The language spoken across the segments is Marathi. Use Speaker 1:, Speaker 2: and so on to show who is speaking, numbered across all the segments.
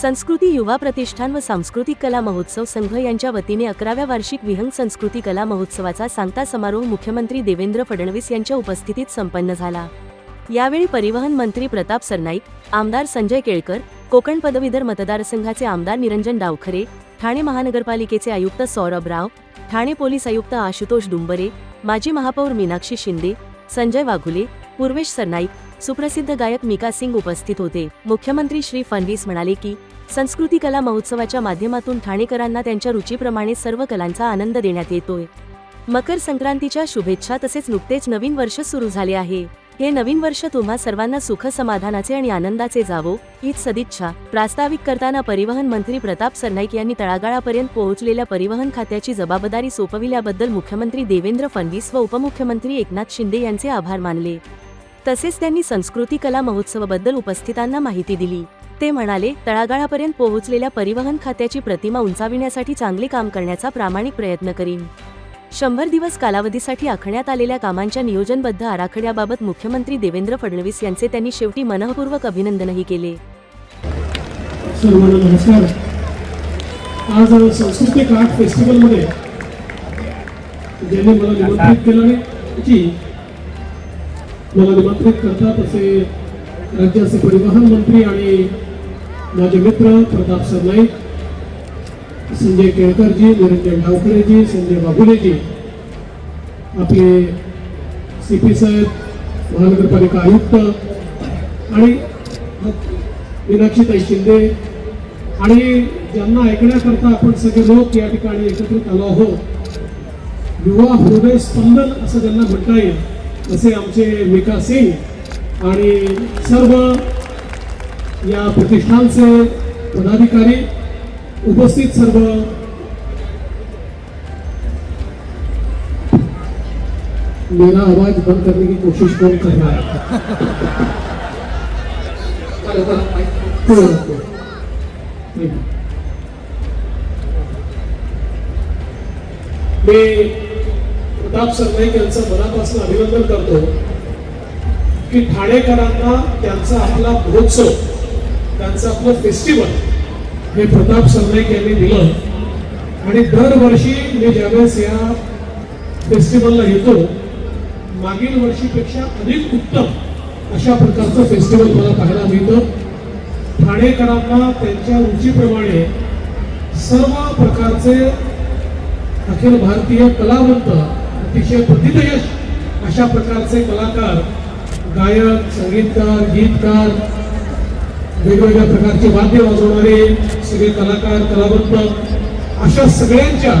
Speaker 1: संस्कृती युवा प्रतिष्ठान व सांस्कृतिक कला महोत्सव संघ यांच्या वतीने अकराव्या वार्षिक विहंग संस्कृती कला महोत्सवाचा सांगता समारोह मुख्यमंत्री देवेंद्र फडणवीस यांच्या उपस्थितीत संपन्न झाला. यावेळी परिवहन मंत्री प्रताप सरनाईक आमदार संजय केळकर कोकण पदवीधर मतदारसंघाचे आमदार निरंजन डावखरे ठाणे महानगरपालिकेचे आयुक्त सौरभ राव ठाणे पोलीस आयुक्त आशुतोष डुंबरे माजी महापौर मीनाक्षी शिंदे संजय वाघुले पूर्वेश सरनाईक सुप्रसिद्ध गायक मिका सिंग उपस्थित होते. मुख्यमंत्री श्री फडणवीस म्हणाले की संस्कृती कला महोत्सवाच्या माध्यमातून ठाणेकरांना त्यांच्या रुचीप्रमाणे सर्व कलांचा आनंद देण्यात येतोय. मकर संक्रांतीच्या शुभेच्छा तसेच नुकतेच नवीन वर्ष सुरू झाले आहे. हे नवीन वर्ष तुम्हा सर्वांना सुख समाधानाचे आणि आनंदाचे जावो हीच सदिच्छा. प्रास्ताविक करताना परिवहन मंत्री प्रताप सरनाईक यांनी तळागाळापर्यंत पोहोचलेल्या परिवहन खात्याची जबाबदारी सोपविल्याबद्दल मुख्यमंत्री देवेंद्र फडणवीस व उपमुख्यमंत्री एकनाथ शिंदे यांचे आभार मानले. तसेच त्यांनी संस्कृती कला महोत्सवाबद्दल उपस्थितांना माहिती दिली. ते म्हणाले तळागाळापर्यंत पोहोचलेल्या परिवहन खात्याची प्रतिमा उंचाविण्यासाठी चांगले काम करण्याचा प्रामाणिक प्रयत्न करीन. शंभर दिवस कालावधीसाठी आखण्यात आलेल्या कामांच्या नियोजनबद्ध आराखड्याबाबत मुख्यमंत्री देवेंद्र फडणवीस यांचे त्यांनी शेवटी मनःपूर्वक अभिनंदनही केले.
Speaker 2: सर्वांना नमस्कार. आज सांस्कृतिक आर्ट फेस्टिवलमध्ये ज्यांनी मला निमंत्रित केलं आणि मला निमंत्रित करतात असे राज्याचे परिवहन मंत्री आणि माझे मित्र प्रताप सरनाईक संजय केळकरजी निरंजन डावकरेजी संजय बाबुलेजी आपले सी पी साहेब महानगरपालिका आयुक्त आणि मीनाक्षीताई शिंदे आणि ज्यांना ऐकण्याकरता आपण सगळे लोक या ठिकाणी एकत्रित आलो आहोत. युवा हृदय स्पंदन असं त्यांना म्हणता येईल. असे आमचे मिका सिंग आणि सर्व या प्रतिष्ठानचे पदाधिकारी उपस्थित सर्व मेरा आवाज बंद करने की कोशिश कौन कर रहा है. मी प्रताप सरनाईक यांचं मनापासून अभिनंदन करतो की ठाणेकरांना त्यांचा आपला महोत्सव त्यांचं आपलं फेस्टिवल हे प्रताप सरनाईक यांनी दिलं. आणि दरवर्षी मी ज्यावेळेस या फेस्टिवलला येतो मागील वर्षीपेक्षा अधिक उत्तम अशा प्रकारचं फेस्टिवल मला पाहायला मिळतं. ठाणेकरांना त्यांच्या रुचीप्रमाणे सर्व प्रकारचे अखिल भारतीय कलावंत अतिशय प्रतिथयश अशा प्रकारचे कलाकार गायक संगीतकार गीतकार वेगवेगळ्या प्रकारचे वाद्य वाजवणारे सगळे कलाकार कलावंत अशा सगळ्यांच्या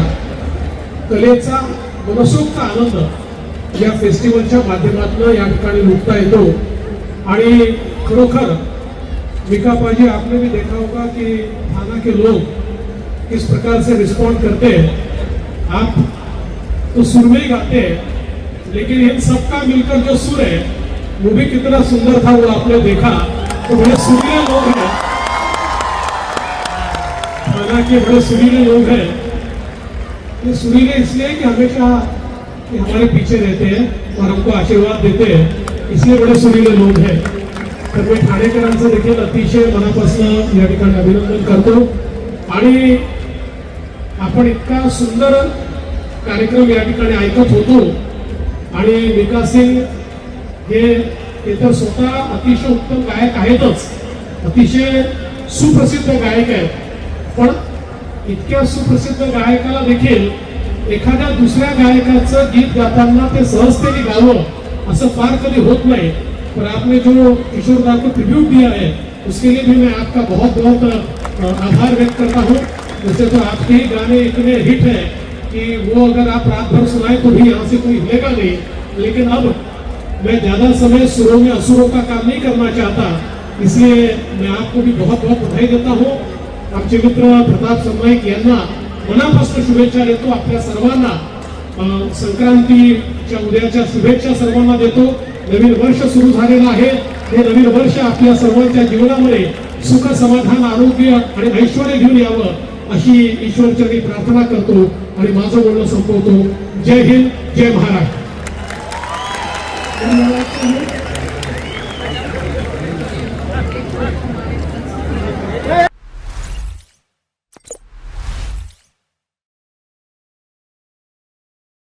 Speaker 2: कलेचा मनसोक्त आनंद या फेस्टिवलच्या माध्यमातून या ठिकाणी लुटता येतो. आणि खरोखर विका पाजी आपने भी देखा होगा कि थाना के लोग किस प्रकार से रिस्पॉन्ड करते हैं. आप तो सुर में ही गाते हैं लेकिन इन सबका मिलकर जो सुर है वो भी कितना सुंदर था वो आपने देखा. तो बड़े सुरीले लोग हैं. थाना बड़े सुरीले लोग हैं. ये सुरीले इसलिए कि हमेशा हमारे पीछे रहते हैं और हमको आशीर्वाद देते हैं. इसलिए बड़े सुरीले लोग हैं. तर मी ठाणेकरांचं देखील अतिशय मनापासून या ठिकाणी अभिनंदन करतो. आणि आपण इतका सुंदर कार्यक्रम या ठिकाणी ऐकत होतो. आणि मिका सिंग हे ते तर स्वतः अतिशय उत्तम गायक आहेतच. अतिशय सुप्रसिद्ध गायक आहेत. पण इतक्या सुप्रसिद्ध गायकाला देखील एखाद्या दुसऱ्या गायकाचं गीत गाताना ते सहजतेने गावं असं फार कधी होत नाही. पर आपने जो किशोरदा को ट्रिब्यूट दिया है उसके लिए भी मैं आपका बहुत बहुत आभार व्यक्त करता हूँ. वैसे तो आपके ही गाने इतने हिट हैं. कि वो अगर आप रात भर सुनाए तो भी यहाँ से कोई हिलेगा नहीं। लेकिन अब मैं ज्यादा समय सुरों में असुरों का काम नहीं करना चाहता इसलिए मैं आपको भी बहुत बहुत बधाई देता हूँ। आमचे मित्र प्रताप सरनाईक यांना मनापासून शुभेच्छा देतो आपल्या सर्वांना। संक्रांतीच्या उद्याच्या शुभेच्छा सर्वांना देतो। नवीन वर्ष सुरू झालेलं आहे। हे नवीन वर्ष आपल्या सर्वांच्या जीवनामध्ये सुख समाधान आरोग्य आणि ऐश्वर घेऊन यावं. अशी ईश्वरचरणी प्रार्थना करतो आणि माझं बोलणं संपवतो. जय हिंद जय महाराष्ट्र.